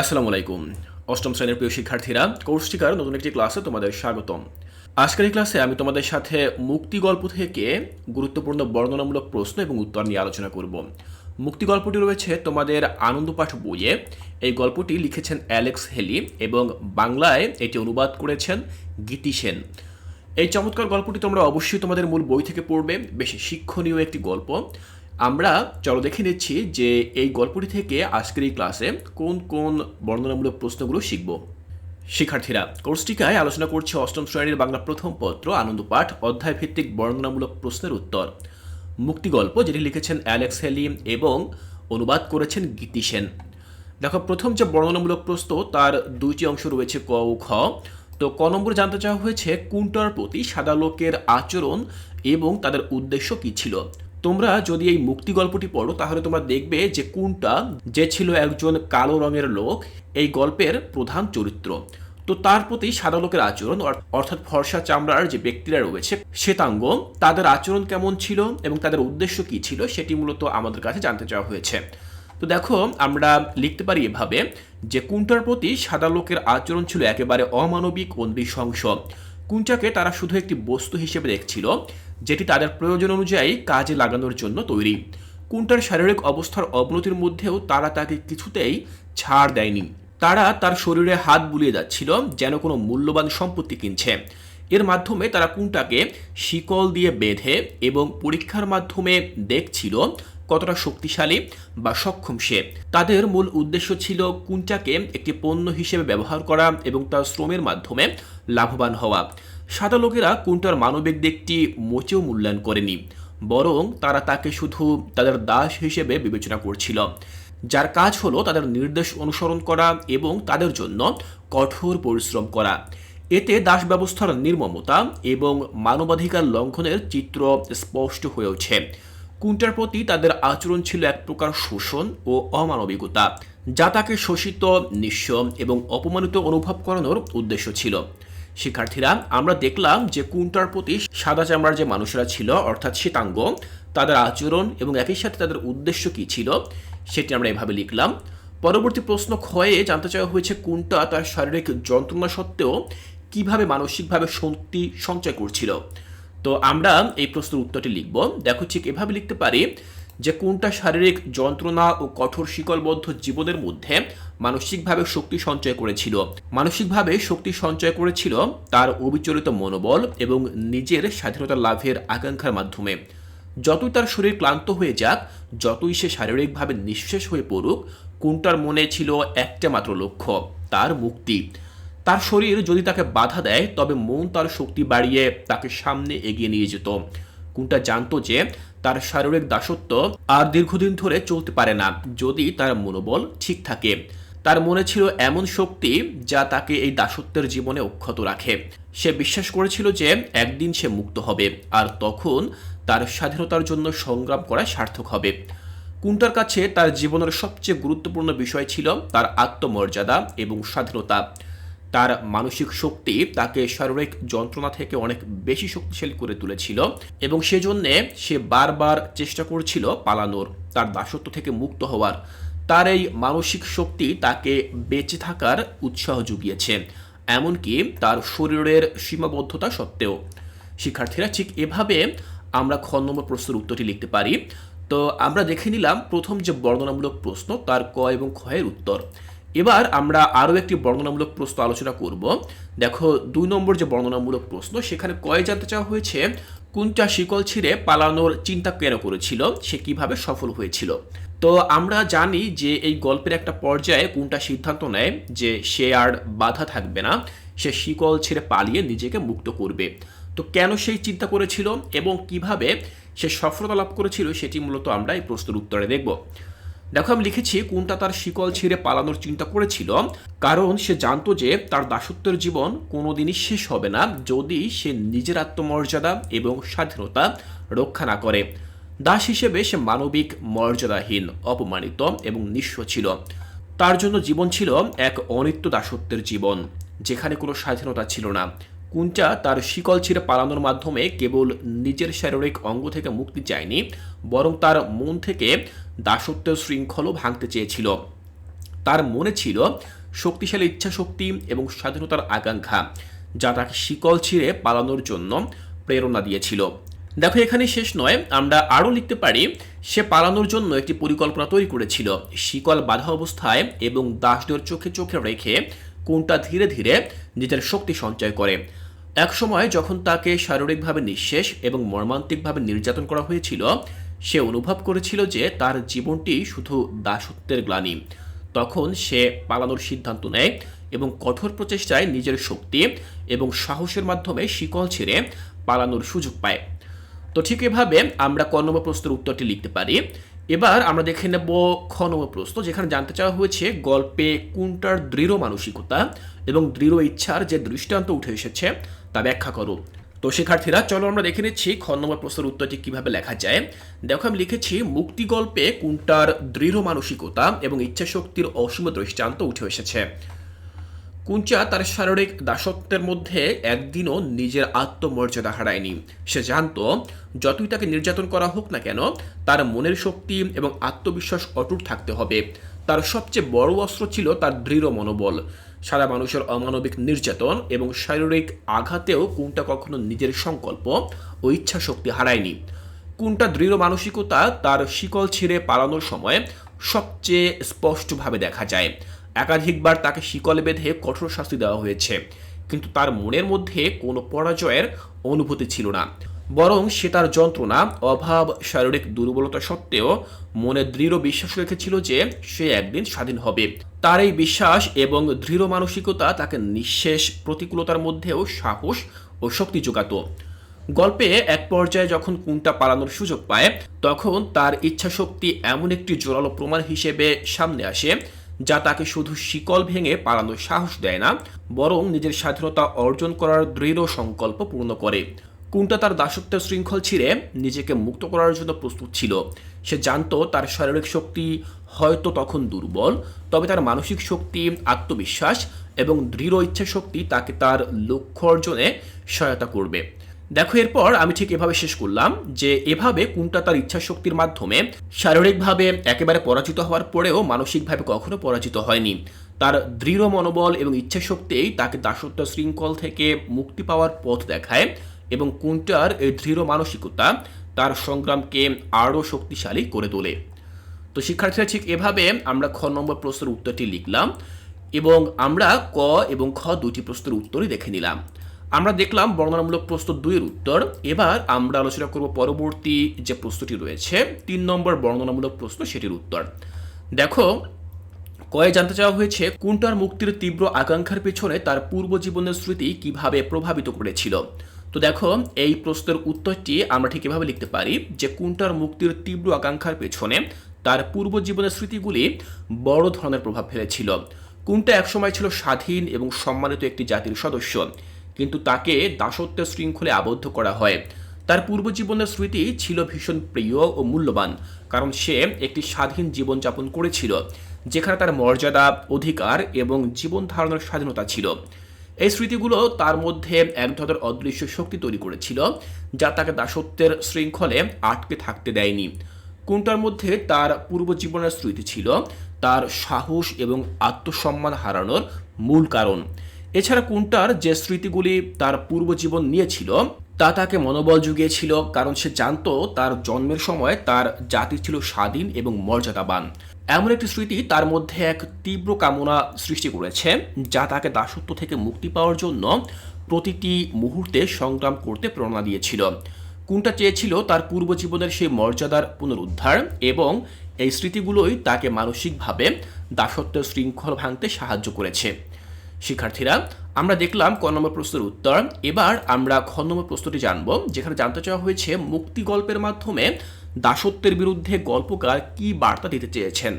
আসসালামু আলাইকুম। অষ্টম শ্রেণির প্রিয় শিক্ষার্থীরা কোর্সটিকার নতুন একটি ক্লাসে তোমাদের স্বাগতম। আজকের এই ক্লাসে আমি তোমাদের সাথে মুক্তি গল্প থেকে গুরুত্বপূর্ণ বর্ণনামূলক প্রশ্ন এবং উত্তর নিয়ে আলোচনা করব। মুক্তি গল্পটি রয়েছে তোমাদের আনন্দপাঠ বইয়ে। এই গল্পটি লিখেছেন অ্যালেক্স হেলি এবং বাংলায় এটি অনুবাদ করেছেন গীতি সেন। এই চমৎকার গল্পটি তোমরা অবশ্যই তোমাদের মূল বই থেকে পড়বে। বেশ শিক্ষণীয় একটি গল্প। আমরা চলো দেখে নিচ্ছি যে এই গল্পটি থেকে আজকের এই ক্লাসে কোন কোন বর্ণনামূলক প্রশ্নগুলো শিখব। শিক্ষার্থীরা, কোর্সটিকায় আলোচনা করছে অষ্টম শ্রেণির বাংলা প্রথম পত্র আনন্দপাঠ অধ্যায় ভিত্তিক বর্ণনামূলক প্রশ্নের উত্তর। মুক্তি গল্প, যেটি লিখেছেন অ্যালেক্স হেলি এবং অনুবাদ করেছেন গীতি সেন। দেখো, প্রথম যে বর্ণনামূলক প্রশ্ন, তার দুইটি অংশ রয়েছে ক ও খ। তো ক নম্বর জানতে চাওয়া হয়েছে কুন্টার প্রতি সাদা লোকের আচরণ এবং তাদের উদ্দেশ্য কি ছিল? তোমরা যদি এই মুক্তি গল্পটি পড়ো, তাহলে তোমরা দেখবে যে কোনটা, যে ছিল একজন কালো রঙের লোক, এই গল্পের প্রধান চরিত্র। তো তার প্রতি সাদা লোকের আচরণ অর্থাৎ ফর্সা চামড়ার যে ব্যক্তিরা রয়েছে, শ্বেতাঙ্গ, তাদের আচরণ কেমন ছিল এবং তাদের উদ্দেশ্য কি ছিল, সেটি মূলত আমাদের কাছে জানতে চাওয়া হয়েছে। তো দেখো, আমরা লিখতে পারি এভাবে যে কুন্টার প্রতি সাদা লোকের আচরণ ছিল একেবারে অমানবিক ও নৃশংস। কুঞ্চাকে তারা শুধু একটি বস্তু হিসেবে দেখছিল যেটি তাদের প্রয়োজন অনুযায়ী কাজে লাগানোর জন্য তৈরি। কুন্টার শারীরিক অবস্থার অবনতির মধ্যেও তারা তাকে কিছুতেই ছাড় দেয়নি। তারা তার শরীরে হাত বুলিয়ে যাচ্ছিল, যেন কোনো মূল্যবান সম্পত্তি কিনছে। এর মাধ্যমে তারা কুন্টাকে শিকল দিয়ে বেঁধে এবং পরীক্ষার মাধ্যমে দেখছিল কতটা শক্তিশালী বা সক্ষম সে। তাদের মূল উদ্দেশ্য ছিল কুঞ্চাকে একটি পণ্য হিসেবে ব্যবহার করা এবং তার শ্রমের মাধ্যমে লাভবান হওয়া। সাদা লোকেরা কুন্টার মানবিক দিকটি মোচেও মূল্যায়ন করেনি, বরং তারা তাকে শুধু তাদের দাস হিসেবে বিবেচনা করছিল। যার কাজ হলো তাদের নির্দেশ অনুসরণ করা এবং তাদের জন্য কঠোর পরিশ্রম করা। এতে দাস ব্যবস্থার নির্মমতা এবং মানবাধিকার লঙ্ঘনের চিত্র স্পষ্ট হয়ে ওঠে। কুন্টার প্রতি তাদের আচরণ ছিল এক প্রকার শোষণ ও অমানবিকতা, যা তাকে শোষিত, নিঃস্ব এবং অপমানিত অনুভব করানোর উদ্দেশ্য ছিল। শিক্ষার্থীরা, আমরা দেখলাম যে কুন্টার প্রতি সাদা চামড়ার যে মানুষেরা ছিল, অর্থাৎ শ্বেতাঙ্গ, তাদের আচরণ এবং একই সাথে তাদের উদ্দেশ্য কী ছিল, সেটি আমরা এভাবে লিখলাম। পরবর্তী প্রশ্ন ক্ষয়ে জানতে চাওয়া হয়েছে কোনটা তার শারীরিক যন্ত্রণা সত্ত্বেও কীভাবে মানসিকভাবে শক্তি সঞ্চয় করছিল? তো আমরা এই প্রশ্নের উত্তরটি লিখব। দেখো ঠিক এভাবে লিখতে পারি যে কোনটা শারীরিক যন্ত্রণা ও কঠোর শিকলবদ্ধ জীবনের মধ্যে মানসিকভাবে শক্তি সঞ্চয় করেছিল? মানসিকভাবে শক্তি সঞ্চয় করেছিল তার অবিচলিত মনোবল এবং নিজের স্বাধীনতা লাভের আকাঙ্ক্ষার মাধ্যমে। যতই তার শরীর ক্লান্ত হয়ে যাক, যতই সে শারীরিকভাবে নিঃশেষ হয়ে পড়ুক, কোনটার মনে ছিল একটা মাত্র লক্ষ্য? তার মুক্তি। তার শরীর যদি তাকে বাধা দেয়, তবে মন তার শক্তি বাড়িয়ে তাকে সামনে এগিয়ে নিয়ে যেত। কোনটা জানতো যে তার শারীরিক দাসত্ব আর দীর্ঘদিন ধরে চলতে পারে না, যদি তার মনোবল ঠিক থাকে। তার মনে ছিল এমন শক্তি যা তাকে এই দাসত্বের জীবনে অক্ষত রাখে। সে বিশ্বাস করেছিল যে একদিন সে মুক্ত হবে, আর তখন তার স্বাধীনতার জন্য সংগ্রাম করা সার্থক হবে। কুন্টার কাছে তার জীবনের সবচেয়ে গুরুত্বপূর্ণ বিষয় ছিল তার আত্মমর্যাদা এবং স্বাধীনতা। তার মানসিক শক্তি তাকে শারীরিক যন্ত্রণা থেকে অনেক বেশি শক্তিশালী করে তুলেছিল এবং সেজন্যে সে বারবার চেষ্টা করছিল পালানোর, তার দাসত্ব থেকে মুক্ত হওয়ার। তার এই মানসিক শক্তি তাকে বেঁচে থাকার উৎসাহ জুগিয়েছে, এমনকি তার শরীরের সীমাবদ্ধতা সত্ত্বেও। শিক্ষার্থীরা ঠিক এভাবে আমরা খ নম্বর প্রশ্নের উত্তরটি লিখতে পারি। তো আমরা দেখে নিলাম প্রথম যে বর্ণনামূলক প্রশ্ন, তার ক এবং এর উত্তর। এবার আমরা আরও একটি বর্ণনামূলক প্রশ্ন আলোচনা করব। দেখো, দুই নম্বর যে বর্ণনামূলক প্রশ্ন, সেখানে কয়ে জানতে চাওয়া হয়েছে, কোনটা শিকল ছিঁড়ে পালানোর চিন্তা কেন করেছিল, সে কীভাবে সফল হয়েছিল? তো আমরা জানি যে এই গল্পের একটা পর্যায়ে কোনটা সিদ্ধান্ত নেয় যে সে আর বাধা থাকবে না, সে শিকল ছেড়ে পালিয়ে নিজেকে মুক্ত করবে। তো কেন সেই চিন্তা করেছিল এবং কীভাবে সে সফলতা লাভ করেছিল, সেটি মূলত আমরা এই প্রশ্নের উত্তরে দেখব। দেখো, আমি লিখেছি, কোনটা তার শিকল ছেড়ে পালানোর চিন্তা করেছিল, কারণ সে জানতো যে তার দাসত্বের জীবন কোনোদিনই শেষ হবে না যদি সে নিজের আত্মমর্যাদা এবং স্বাধীনতা রক্ষা না করে। দাস হিসেবে সে মানবিক মর্যাদাহীন, অপমানিত এবং নিঃস্ব ছিল। তার জন্য জীবন ছিল এক অনিত্য দাসত্বের জীবন, যেখানে কোনো স্বাধীনতা ছিল না। কুঞ্চা তার শিকল ছিঁড়ে পালানোর মাধ্যমে কেবল নিজের শারীরিক অঙ্গ থেকে মুক্তি চায়নি, বরং তার মন থেকে দাসত্বের শৃঙ্খলও ভাঙতে চেয়েছিল। তার মনে ছিল শক্তিশালী ইচ্ছা শক্তি এবং স্বাধীনতার আকাঙ্ক্ষা, যা তাকে শিকল ছিঁড়ে পালানোর জন্য প্রেরণা দিয়েছিল। দেখো, এখানে শেষ নয়, আমরা আরও লিখতে পারি, সে পালানোর জন্য একটি পরিকল্পনা তৈরি করেছিল। শিকল বাধা অবস্থায় এবং দাসদের চোখে চোখে রেখে কোনটা ধীরে ধীরে নিজের শক্তি সঞ্চয় করে। একসময় যখন তাকে শারীরিকভাবে নিঃশেষ এবং মর্মান্তিকভাবে নির্যাতন করা হয়েছিল সে অনুভব করেছিল যে তার জীবনটি শুধু দাসত্বের গ্লানি। তখন সে পালানোর সিদ্ধান্ত নেয় এবং কঠোর প্রচেষ্টায় নিজের শক্তি এবং সাহসের মাধ্যমে শিকল ছেড়ে পালানোর সুযোগ পায়। তো ঠিক এভাবে আমরা ক উত্তরটি লিখতে পারি। এবার আমরা দেখে নেব খ যেখানে জানতে চাওয়া হয়েছে গল্পে কোনটার দৃঢ় মানসিকতা এবং দৃঢ় ইচ্ছার যে দৃষ্টান্ত উঠে এসেছে, তা ব্যাখ্যা করো। তো শিক্ষার্থীরা, চলো আমরা দেখে নিচ্ছি খ নম্বর প্রশ্নের উত্তরটি কীভাবে লেখা যায়। দেখো, আমি লিখেছি, মুক্তি গল্পে কোনটার দৃঢ় মানসিকতা এবং ইচ্ছা শক্তির অসীম দৃষ্টান্ত উঠে এসেছে? কুঞ্চা তার শারীরিক দাসত্বের মধ্যে একদিনও নিজের আত্মমর্যাদা হারায়নি। সে জানত, যতই তাকে নির্যাতন করা হোক না কেন, তার মনের শক্তি এবং আত্মবিশ্বাস অটুট থাকতে হবে। তার সবচেয়ে বড় অস্ত্র ছিল তার দৃঢ় মনোবল। সারা মানুষের অমানবিক নির্যাতন এবং শারীরিক আঘাতেও কোনটা কখনো নিজের সংকল্প ও ইচ্ছা শক্তি হারায়নি। কোনটা দৃঢ় মানসিকতা তার শিকল ছিঁড়ে পালানোর সময় সবচেয়ে স্পষ্টভাবে দেখা যায়। একাধিকবার তাকে শিকল বেঁধে কঠোর শাস্তি দেওয়া হয়েছে। কিন্তু তার মনের মধ্যে কোনো পরাজয়ের অনুভূতি ছিল না। বরং সে তার যন্ত্রণা, অভাব, শারীরিক দুর্বলতা সত্ত্বেও মনে দৃঢ় বিশ্বাস রেখেছিল যে সে একদিন স্বাধীন হবে। তার এই বিশ্বাস এবং দৃঢ় মানসিকতা তাকে নিঃশেষ প্রতিকূলতার মধ্যেও সাহস ও শক্তি যোগাতো। গল্পে এক পর্যায়ে যখন কুন্টা পালানোর সুযোগ পায়, তখন তার ইচ্ছাশক্তি এমন একটি জোরালো প্রমাণ হিসেবে সামনে আসে, যা তাকে শুধু শিকল ভেঙে পালানোর সাহস দেয় না, বরং নিজের স্বাধীনতা অর্জন করার দৃঢ় সংকল্প পূর্ণ করে। কুন্টা তার দাসত্বের শৃঙ্খল ছিঁড়ে নিজেকে মুক্ত করার জন্য প্রস্তুত ছিল। সে জানতো তার শারীরিক শক্তি হয়তো তখন দুর্বল, তবে তার মানসিক শক্তি, আত্মবিশ্বাস এবং দৃঢ় ইচ্ছা শক্তি তাকে তার লক্ষ্য অর্জনে সহায়তা করবে। দেখো এরপর আমি ঠিক এভাবে শেষ করলাম যে এভাবে কোনটা তার ইচ্ছা শক্তির মাধ্যমে শারীরিকভাবে একেবারে পরাজিত হওয়ার পরেও মানসিকভাবে কখনো পরাজিত হয়নি। তার দৃঢ় মনোবল এবং ইচ্ছা শক্তিই তাকে দাসত্ব শৃঙ্খল থেকে মুক্তি পাওয়ার পথ দেখায়। এবং কোনটার এই দৃঢ় মানসিকতা তার সংগ্রামকে আরও শক্তিশালী করে তোলে। তো শিক্ষার্থীরা ঠিক এভাবে আমরা খ নম্বর প্রশ্নের উত্তরটি লিখলাম এবং আমরা ক এবং খ দুটি প্রশ্নের উত্তরই দেখে নিলাম। আমরা দেখলাম বর্ণনামূলক প্রশ্ন দুইয়ের উত্তর। এবার আমরা আলোচনা করব পরবর্তী যে প্রশ্নটি রয়েছে, তিন নম্বর বর্ণনামূলক প্রশ্ন সেটির উত্তর। দেখো, কয়ে জানতে চাওয়া হয়েছে, কোনটার মুক্তির তীব্র আকাঙ্ক্ষার পেছনে তার পূর্ব জীবনের স্মৃতি কীভাবে প্রভাবিত করেছিল? তো দেখো, এই প্রশ্নের উত্তরটি আমরা ঠিক এভাবে লিখতে পারি যে কোনটার মুক্তির তীব্র আকাঙ্ক্ষার পেছনে তার পূর্ব জীবনের স্মৃতিগুলি বড় ধরনের প্রভাব ফেলেছিল। কোনটা একসময় ছিল স্বাধীন এবং সম্মানিত একটি জাতির সদস্য, কিন্তু তাকে দাসত্বের শৃঙ্খলে আবদ্ধ করা হয়। তার পূর্বজীবনের স্মৃতি ছিল ভীষণ প্রিয় ও মূল্যবান, কারণ সে একটি স্বাধীন জীবনযাপন করেছিল, যেখানে তার মর্যাদা, অধিকার এবং জীবন ধারণের স্বাধীনতা ছিল। এই স্মৃতিগুলো তার মধ্যে এক ধরনের অদৃশ্য শক্তি তৈরি করেছিল, যা তাকে দাসত্বের শৃঙ্খলে আটকে থাকতে দেয়নি। কোনটার মধ্যে তার পূর্বজীবনের স্মৃতি ছিল? তার সাহস এবং আত্মসম্মান হারানোর মূল কারণ। এছাড়া কোনটার যে স্মৃতিগুলি তার পূর্বজীবন নিয়েছিল, তা তাকে মনোবল জুগিয়েছিল, কারণ সে জানত তার জন্মের সময় তার জাতি ছিল স্বাধীন এবং মর্যাদাবান। এমন একটি স্মৃতি তার মধ্যে এক তীব্র কামনা সৃষ্টি করেছে, যা তাকে দাসত্ব থেকে মুক্তি পাওয়ার জন্য প্রতিটি মুহূর্তে সংগ্রাম করতে প্রেরণা দিয়েছিল। কোনটা চেয়েছিল তার পূর্ব জীবনের সেই মর্যাদার পুনরুদ্ধার এবং এই স্মৃতিগুলোই তাকে মানসিকভাবে দাসত্বের শৃঙ্খল ভাঙতে সাহায্য করেছে। শিক্ষার্থীরা, আমরা দেখলাম ক নম্বর প্রশ্নের উত্তর। এবার আমরা খ নম্বর প্রশ্নটি জানব, যেখানে জানতে চাওয়া হয়েছে মুক্তি গল্পের মাধ্যমে দাসত্বের বিরুদ্ধে গল্পকার কি বার্তা দিতে চেয়েছেন?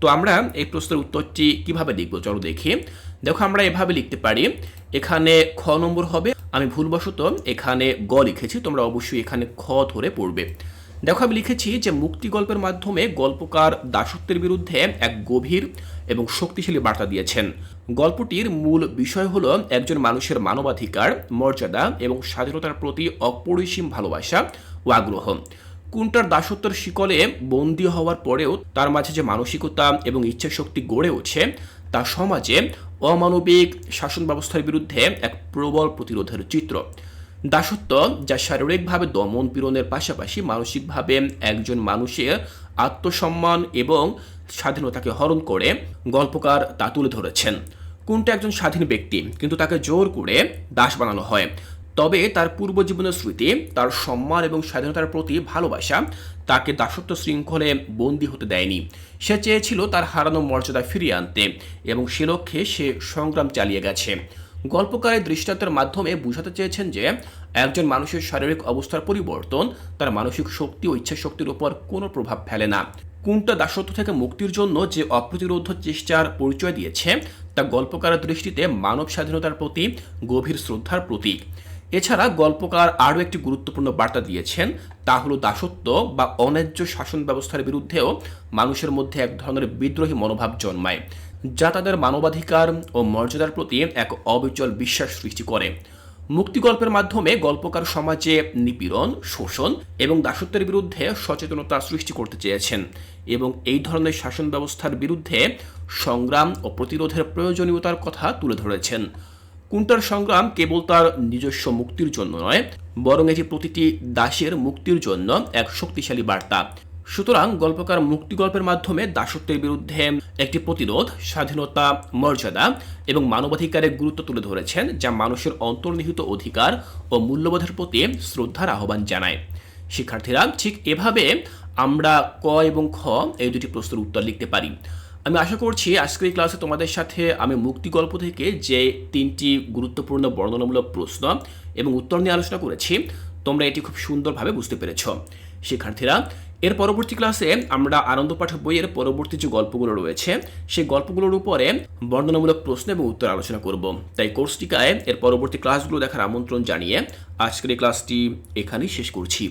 তো আমরা এই প্রশ্নের উত্তরটি কীভাবে লিখব চলো দেখি। দেখো, আমরা এভাবে লিখতে পারি, এখানে খ নম্বর হবে, আমি ভুলবশত এখানে গ লিখেছি, তোমরা অবশ্যই এখানে খ ধরে পড়বে। দেখো, আমি লিখেছি যে মুক্তি গল্পের মাধ্যমে গল্পকার দাসত্বের বিরুদ্ধে এক গভীর এবং শক্তিশালী বার্তা দিয়েছেন। গল্পটির মূল বিষয় হলো একজন মানুষের মানবাধিকার, মর্যাদা এবং স্বাধীনতার প্রতি অপরিসীম ভালোবাসা ও আগ্রহ। কোনটার দাসত্বের শিকলে বন্দী হওয়ার পরেও তার মাঝে যে মানসিকতা এবং ইচ্ছাশক্তি গড়ে ওঠে, তা সমাজে অমানবিক শাসন ব্যবস্থার বিরুদ্ধে এক প্রবল প্রতিরোধের চিত্র। দাসত্ব যা শারীরিকভাবে দমন পীড়নের পাশাপাশি মানসিকভাবে একজন মানুষের আত্মসম্মান এবং স্বাধীনতাকে হরণ করে, গল্পকার তা তুলে ধরেছেন। কোনটা একজন স্বাধীন ব্যক্তি, কিন্তু তাকে জোর করে দাস বানানো হয়। তবে তার পূর্বজীবনের স্মৃতি, তার সম্মান এবং স্বাধীনতার প্রতি ভালোবাসা তাকে দাসত্ব শৃঙ্খলে বন্দী হতে দেয়নি। সে চেয়েছিল তার হারানো মর্যাদা ফিরিয়ে আনতে এবং সে লক্ষ্যে সে সংগ্রাম চালিয়ে গেছে। গল্পকারের দৃষ্টান্তের মাধ্যমে বোঝাতে চেয়েছেন যে, একজন মানুষের শারীরিক অবস্থার পরিবর্তন তার মানসিক শক্তি ও ইচ্ছা শক্তির উপর কোনো প্রভাব ফেলে না। কোনটা দাসত্ব থেকে মুক্তির জন্য যে অপ্রতিরোধ চেষ্টার পরিচয় দিয়েছে, তা গল্পকারের দৃষ্টিতে মানব স্বাধীনতার প্রতি গভীর শ্রদ্ধার প্রতীক। এছাড়া গল্পকার আরও একটি গুরুত্বপূর্ণ বার্তা দিয়েছেন, তা হলো দাসত্ব বা অন্যায্য শাসন ব্যবস্থার বিরুদ্ধেও মানুষের মধ্যে এক ধরনের বিদ্রোহী মনোভাব জন্মায়, যা তাদের মানবাধিকার ও মর্যাদার প্রতি এক অবিচল বিশ্বাস সৃষ্টি করে। মুক্তিগল্পের মাধ্যমে গল্পকার সমাজে নিপীড়ন, শোষণ এবং দাসত্বের বিরুদ্ধে সচেতনতা সৃষ্টি করতে চেয়েছেন এবং এই ধরনের শাসন ব্যবস্থার বিরুদ্ধে সংগ্রাম ও প্রতিরোধের প্রয়োজনীয়তার কথা তুলে ধরেছেন। কুন্টার সংগ্রাম কেবল তার নিজস্ব মুক্তির জন্য নয়, বরং এটি প্রতিটি দাসের মুক্তির জন্য এক শক্তিশালী বার্তা। সুতরাং গল্পকার মুক্তি গল্পের মাধ্যমে দাসত্বের বিরুদ্ধে একটি প্রতিরোধ, স্বাধীনতা, মর্যাদা এবং মানবাধিকারের গুরুত্ব তুলে ধরেছেন, যা মানুষের অন্তর্নিহিত অধিকার ও মূল্যবোধের প্রতি শ্রদ্ধার আহ্বান জানায়। শিক্ষার্থীরা, ঠিক এভাবে আমরা ক এবং খ এই দুটি প্রশ্নের উত্তর লিখতে পারি। আমি আশা করছি আজকের ক্লাসে তোমাদের সাথে আমি মুক্তি গল্প থেকে যে তিনটি গুরুত্বপূর্ণ বর্ণনামূলক প্রশ্ন এবং উত্তর নিয়ে আলোচনা করেছি, তোমরা এটি খুব সুন্দরভাবে বুঝতে পেরেছ। শিক্ষার্থীরা, এর পরবর্তী ক্লাসে আমরা আনন্দপাঠ বইয়ের পরবর্তী যে গল্পগুলো রয়েছে, সেই গল্পগুলোর উপরে বর্ণনামূলক প্রশ্ন এবং উত্তর আলোচনা করব। তাই কোর্সটিকায় এর পরবর্তী ক্লাসগুলো দেখার আমন্ত্রণ জানিয়ে আজকের এই ক্লাসটি এখানেই শেষ করছি।